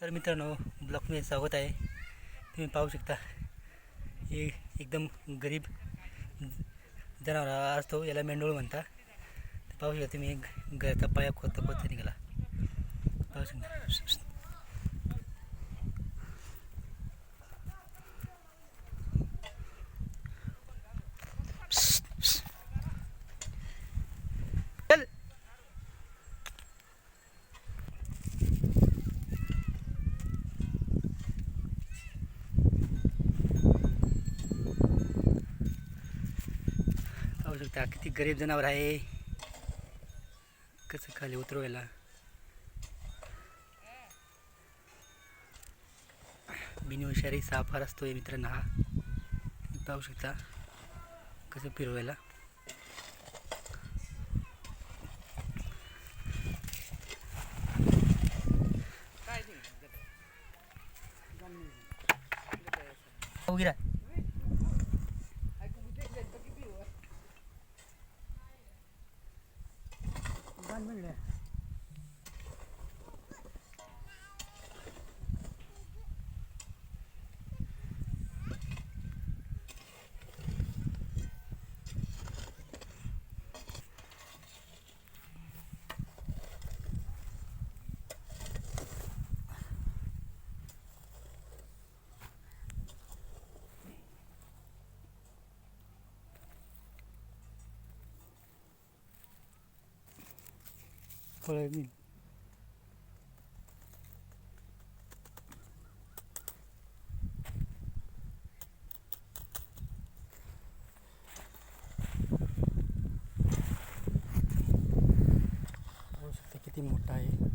तर मित्रांनो ब्लॉकमध्ये स्वागत आहे. तुम्ही पाहू शकता हे एकदम गरीब जनावर असतो याला मेंढोळ म्हणता. तर पाहू शकता तुम्ही एक घराचा पाया खोदता खोदता निघाला. पाहू शकता. पाहू शकता किती गरीब जनावर आहे. कसं खाली उतरवायला? बिनविषारी साफार असतोय मित्रांनो हा. पाहू शकता कसं फिरवायला. उगी राहा. 开门来 बी. पाहू शकता किती मोठा आहे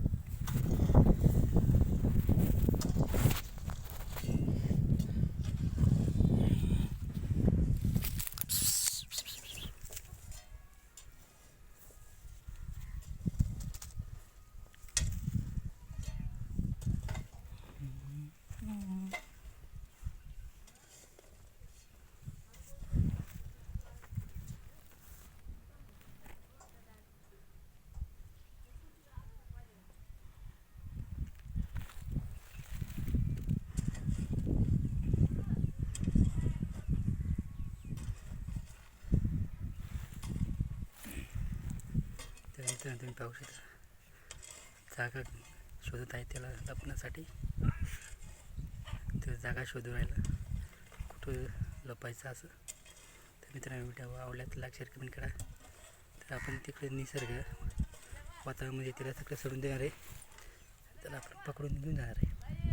तर मित्रांनो तुम्ही पाहू शकता जागा शोधत आहे त्याला लपण्यासाठी तर जागा शोधू राहिला. कुठं लपायचं असं? तर मित्रांनो व्हिडिओ आवडला तर लाईक शेअर कमेंट करा. तर आपण तिकडे निसर्ग वातावरणामध्ये तिला सगळं सोडून देणार आहे. त्याला आपण पकडून घेऊन जाणार आहे.